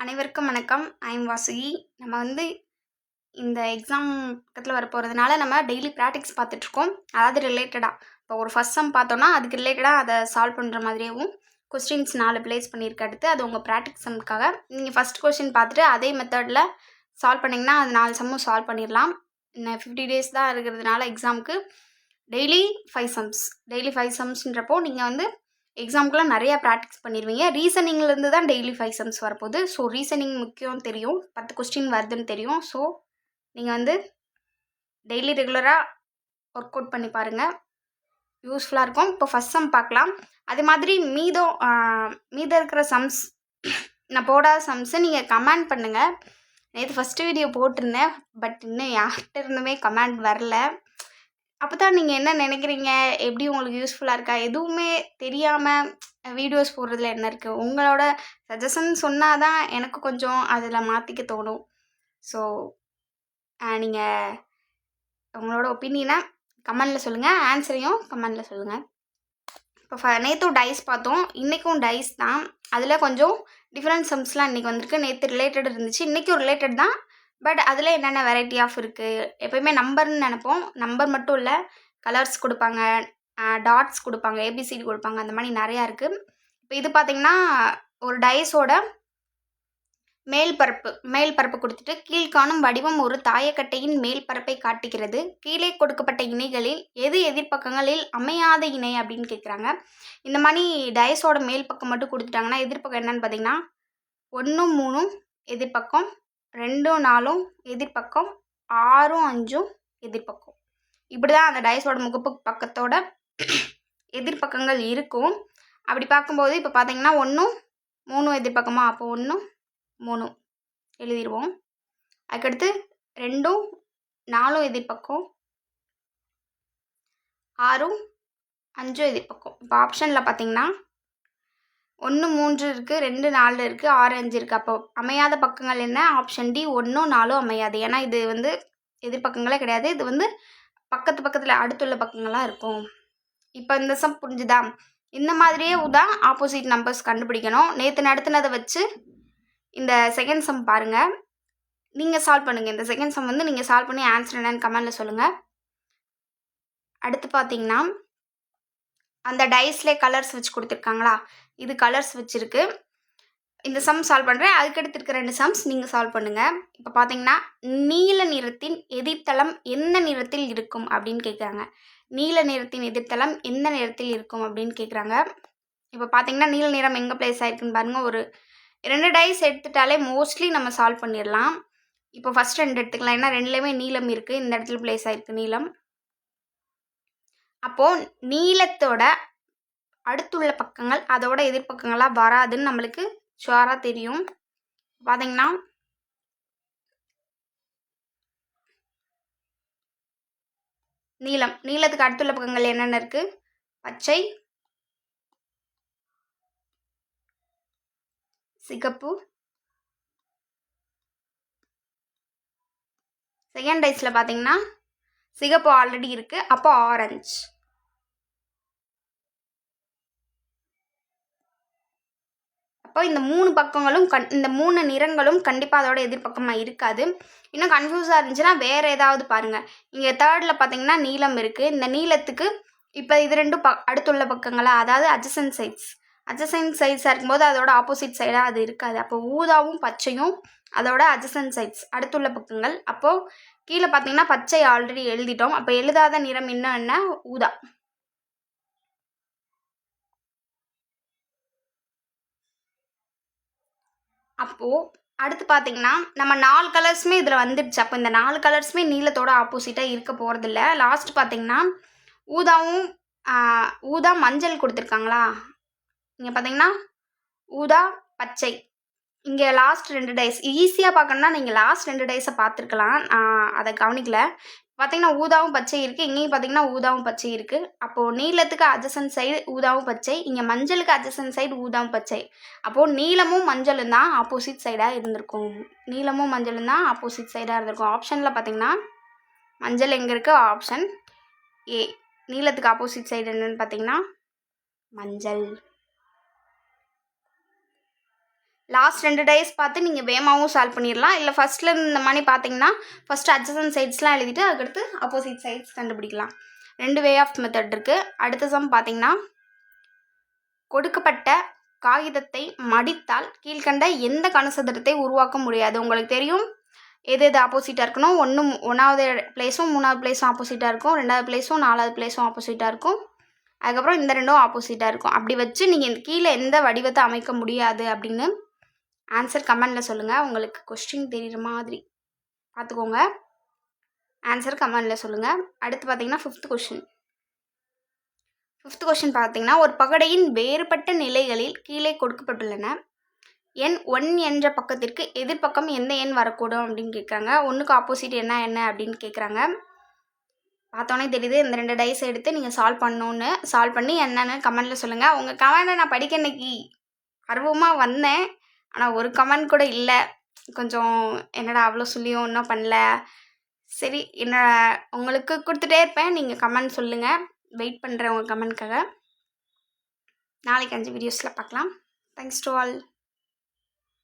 அனைவருக்கும் வணக்கம். ஐம் வாசுகி. நம்ம வந்து இந்த எக்ஸாம் பக்கத்தில் வர போகிறதுனால நம்ம டெய்லி ப்ராக்டிக்ஸ் பார்த்துட்ருக்கோம் அதாவது ரிலேட்டடாக இப்போ ஒரு ஃபஸ்ட் சம் பார்த்தோன்னா அதுக்கு ரிலேட்டடாக அதை சால்வ் பண்ணுற மாதிரியும் கொஸ்டின்ஸ் நாலு ப்ளேஸ் பண்ணியிருக்க அடுத்து. அது உங்கள் ப்ராக்டிக்ஸ் சம்க்காக நீங்கள் ஃபஸ்ட் கொஸ்டின் பார்த்துட்டு அதே மெத்தடில் சால்வ் பண்ணிங்கன்னா அது நாலு சம்மும் சால்வ் பண்ணிடலாம் இன்னும் ஃபிஃப்டி டேஸ் தான் இருக்கிறதுனால எக்ஸாமுக்கு daily five sums daily five சம்ஸ்ன்றப்போ நீங்கள் வந்து எக்ஸாமுக்குலாம் நிறையா ப்ராக்டிஸ் பண்ணிடுவீங்க ரீசனிங்லேருந்து தான் டெய்லி ஃபைவ் சம்ஸ் வரப்போகுது. ஸோ ரீசனிங் முக்கியம் தெரியும். பத்து கொஸ்டின் வருதுன்னு தெரியும். ஸோ நீங்கள் வந்து டெய்லி ரெகுலராக ஒர்க் அவுட் பண்ணி பாருங்கள் யூஸ்ஃபுல்லாக இருக்கும். இப்போ ஃபஸ்ட் சம் பார்க்கலாம். அது மாதிரி மீதம் மீதம் இருக்கிற சம்ஸ் நான் போடாத சம்ஸை நீங்கள் கமெண்ட் பண்ணுங்கள் நேற்று ஃபஸ்ட்டு வீடியோ போட்டிருந்தேன். பட் இன்னும் யார்கிட்ட இருந்துமே கமெண்ட் வரல. அப்போ தான் நீங்கள் என்ன நினைக்கிறீங்க? எப்படி உங்களுக்கு யூஸ்ஃபுல்லாக இருக்கா? எதுவுமே தெரியாமல் வீடியோஸ் போடுறதுல என்ன இருக்குது உங்களோட சஜஷன் சொன்னால் தான் எனக்கு கொஞ்சம் அதில் மாற்றிக்க தோணும். ஸோ நீங்கள் உங்களோட ஒப்பீனியனை கமெண்டில் சொல்லுங்கள் ஆன்சரையும் கமெண்டில் சொல்லுங்கள் இப்போ ஃப நேற்றும் டைஸ் பார்த்தோம். இன்றைக்கும் டைஸ் தான். அதில் கொஞ்சம் டிஃப்ரெண்ட் சம்ஸ்லாம் இன்றைக்கி வந்திருக்கு. நேற்று ரிலேட்டட் இருந்துச்சு. இன்றைக்கும் ரிலேட்டட் தான். பட் அதில் என்னென்ன வெரைட்டி ஆஃப் இருக்குது எப்பயுமே நம்பர்னு நினைப்போம். நம்பர் மட்டும் இல்லை கலர்ஸ் கொடுப்பாங்க டாட்ஸ் கொடுப்பாங்க ஏபிசிடி கொடுப்பாங்க அந்த மாதிரி நிறையா இருக்குது இப்போ இது பார்த்திங்கன்னா ஒரு டைஸோட மேல் பரப்பு மேல் பரப்பு கொடுத்துட்டு கீழ்காணும் வடிவம் ஒரு தாயக்கட்டையின் மேல் பரப்பை காட்டுகிறது. கீழே கொடுக்கப்பட்ட இணைகளில் எது எதிர்ப்பக்கங்களில் அமையாத இணை அப்படின்னு கேட்குறாங்க இந்த மாதிரி டயஸோட மேல் பக்கம் மட்டும் கொடுத்துட்டாங்கன்னா எதிர்ப்பக்கம் என்னன்னு பார்த்தீங்கன்னா ஒன்றும் மூணும் எதிர்ப்பக்கம் ரெண்டும் நாலும் எதிர்பக்கம் ஆறும் அஞ்சும் எதிர்பக்கம் இப்படி தான் அந்த டைஸோட முகப்பு பக்கத்தோட எதிர்பக்கங்கள் இருக்கும். அப்படி பார்க்கும்போது இப்போ பார்த்தீங்கன்னா ஒன்றும் மூணும் எதிர்ப்பக்கமா? அப்போ ஒன்றும் மூணும் எழுதிடுவோம் அதுக்கடுத்து ரெண்டும் நாலும் எதிர்பக்கம் ஆறும் அஞ்சும் எதிர்ப்பக்கம். இப்போ ஆப்ஷனில் பார்த்தீங்கன்னா ஒன்று மூன்று இருக்குது ரெண்டு நாலு இருக்குது ஆறு அஞ்சு இருக்குது அப்போ அமையாத பக்கங்கள் என்ன? ஆப்ஷன் டி ஒன்றும் நாலும் அமையாது. ஏன்னா இது வந்து எதிர்பக்கங்களே கிடையாது. இது வந்து பக்கத்து பக்கத்தில் அடுத்துள்ள பக்கங்களாக இருக்கும். இப்போ இந்த சம் புரிஞ்சுதா? இந்த மாதிரியே தான் ஆப்போசிட் நம்பர்ஸ் கண்டுபிடிக்கணும். நேற்று நடத்துனதை வச்சு இந்த செகண்ட் சம் பாருங்கள் நீங்கள் சால்வ் பண்ணுங்கள் இந்த செகண்ட் சம் வந்து நீங்கள் சால்வ் பண்ணி ஆன்சர் என்னன்னு கமெண்டில் சொல்லுங்கள் அடுத்து பார்த்தீங்கன்னா அந்த டைஸ்லே கலர்ஸ் வச்சு கொடுத்துருக்காங்களா? இது கலர்ஸ் வச்சுருக்கு. இந்த சம் சால்வ் பண்ணுறேன் அதுக்கடுத்து இருக்க ரெண்டு சம்ஸ் நீங்கள் சால்வ் பண்ணுங்கள் இப்போ பார்த்தீங்கன்னா நீல நிறத்தின் எதிர்த்தளம் எந்த நிறத்தில் இருக்கும் அப்படின்னு கேட்குறாங்க நீல நிறத்தின் எதிர்த்தளம் எந்த நிறத்தில் இருக்கும் அப்படின்னு கேட்குறாங்க இப்போ பார்த்தீங்கன்னா நீல நிறம் எங்கே பிளேஸ் ஆயிருக்குன்னு பாருங்கள் ஒரு ரெண்டு டைஸ் எடுத்துட்டாலே மோஸ்ட்லி நம்ம சால்வ் பண்ணிடலாம். இப்போ ஃபஸ்ட் ரெண்டு எடுத்துக்கலாம். ஏன்னா ரெண்டுலேயுமே நீளம் இருக்குது இந்த இடத்துல பிளேஸ் ஆயிருக்கு நீளம். அப்போது நீளத்தோட அடுத்துள்ள பக்கங்கள் அதோட எதிர்பக்கங்களாக வராதுன்னு நம்மளுக்கு ஷுவராக தெரியும். பார்த்தீங்கன்னா நீளம். நீளத்துக்கு அடுத்துள்ள பக்கங்கள் என்னென்ன இருக்குது பச்சை சிகப்பு செகண்ட் டைஸில் பார்த்தீங்கன்னா சிகப்பு ஆல்ரெடி இருக்குது அப்போ ஆரஞ்சு அப்போ இந்த மூணு பக்கங்களும் கண் இந்த மூணு நிறங்களும் கண்டிப்பாக அதோட எதிர்பக்கமாக இருக்காது. இன்னும் கன்ஃபியூஸாக இருந்துச்சுன்னா வேறு ஏதாவது பாருங்கள் இங்கே தேர்டில் பார்த்தீங்கன்னா நீளம் இருக்குது இந்த நீளத்துக்கு இப்போ இது ரெண்டும் ப அடுத்துள்ள பக்கங்களாக அதாவது அட்ஜசன் சைட்ஸ் அட்ஜசன் சைட்ஸாக இருக்கும்போது அதோட ஆப்போசிட் சைடாக அது இருக்காது. அப்போ ஊதாவும் பச்சையும் அதோட அஜசன் சைட்ஸ் அடுத்துள்ள பக்கங்கள். அப்போது கீழே பார்த்தீங்கன்னா பச்சை ஆல்ரெடி எழுதிட்டோம். அப்போ எழுதாத நிறம் இன்னும் என்ன ஊதா. அப்போது அடுத்து பார்த்தீங்கன்னா நம்ம நாலு கலர்ஸுமே இதில் வந்துடுச்சு. அப்போ இந்த நாலு கலர்ஸுமே நீளத்தோட ஆப்போசிட்டாக இருக்க போகிறதில்ல லாஸ்ட் பார்த்தீங்கன்னா ஊதாவும் ஊதா மஞ்சள் கொடுத்துருக்காங்களா? இங்கே பார்த்தீங்கன்னா ஊதா பச்சை. இங்கே லாஸ்ட் ரெண்டு டேஸ் ஈஸியாக பார்க்கணுன்னா நீங்கள் லாஸ்ட் ரெண்டு டேஸை பார்த்துருக்கலாம் நான் அதை கவனிக்கல. பார்த்தீங்கன்னா ஊதாவும் பச்சை இருக்குது இங்கேயும் பார்த்தீங்கன்னா ஊதாவும் பச்சை இருக்குது அப்போது நீளத்துக்கு அஜசன் சைடு ஊதாவும் பச்சை. இங்கே மஞ்சளுக்கு அஜசன் சைடு ஊதாவும் பச்சை. அப்போது நீளமும் மஞ்சளும் தான் ஆப்போசிட் சைடாக இருந்திருக்கும். நீளமும் மஞ்சளும் தான் ஆப்போசிட் சைடாக இருந்திருக்கும். ஆப்ஷனில் பார்த்தீங்கன்னா மஞ்சள் எங்கே இருக்குது ஆப்ஷன் ஏ நீளத்துக்கு ஆப்போசிட் சைடு என்னன்னு பார்த்தீங்கன்னா மஞ்சள். லாஸ்ட் ரெண்டு டேஸ் பார்த்து நீங்கள் வேகமாகவும் சால்வ் பண்ணிடலாம். இல்லை ஃபஸ்ட்டில் இந்த மாதிரி பார்த்தீங்கன்னா ஃபஸ்ட்டு அட்ஜசன் சைட்ஸ்லாம் எழுதிட்டு அதுக்கடுத்து ஆப்போசிட் சைட்ஸ் கண்டுபிடிக்கலாம். ரெண்டு வே ஆஃப் மெத்தட் இருக்குது அடுத்த சம் பார்த்தீங்கன்னா கொடுக்கப்பட்ட காகிதத்தை மடித்தால் கீழ்கண்ட எந்த கனசதுரத்தை உருவாக்க முடியாது. உங்களுக்கு தெரியும் எது எது ஆப்போசிட்டாக இருக்கணும். ஒன்று ஒன்றாவது பிளேஸும் மூணாவது பிளேஸும் ஆப்போசிட்டாக இருக்கும். ரெண்டாவது பிளேஸும் நாலாவது பிளேஸும் ஆப்போசிட்டாக இருக்கும். அதுக்கப்புறம் இந்த ரெண்டும் ஆப்போசிட்டாக இருக்கும். அப்படி வச்சு நீங்கள் கீழே எந்த வடிவத்தை அமைக்க முடியாது அப்படின்னு ஆன்சர் கமெண்டில் சொல்லுங்கள் உங்களுக்கு கொஸ்டின் தெரிகிற மாதிரி பார்த்துக்கோங்க ஆன்சர் கமெண்டில் சொல்லுங்கள் அடுத்து பார்த்தீங்கன்னா ஃபிஃப்த் கொஷின் ஃபிஃப்த் கொஷின் பார்த்தீங்கன்னா ஒரு பகடையின் வேறுபட்ட நிலைகளில் கீழே கொடுக்கப்பட்டுள்ளன. எண் ஒன் என்ற பக்கத்திற்கு எதிர்பக்கம் எந்த எண் வரக்கூடும் அப்படின்னு கேட்குறாங்க ஒன்றுக்கு ஆப்போசிட் என்ன என்ன அப்படின்னு கேட்குறாங்க பார்த்தோன்னே தெரியுது இந்த ரெண்டு டைஸ் எடுத்து நீங்கள் சால்வ் பண்ணணுன்னு சால்வ் பண்ணி என்னென்னு கமெண்டில் சொல்லுங்கள் உங்கள் கமெண்டை நான் படிக்க இன்னைக்கு ஆர்வமாக வந்தேன். ஆனால் ஒரு கமெண்ட் கூட இல்லை. கொஞ்சம் என்னடா அவ்வளோ சொல்லியும் இன்னும் பண்ணல? சரி என்ன உங்களுக்கு கொடுத்துட்டே இருப்பேன். நீங்கள் கமெண்ட் சொல்லுங்கள் வெயிட் பண்ணுறேன் உங்கள் கமெண்ட்காக நாளைக்கு அஞ்சு வீடியோஸில் பார்க்கலாம். Thanks to all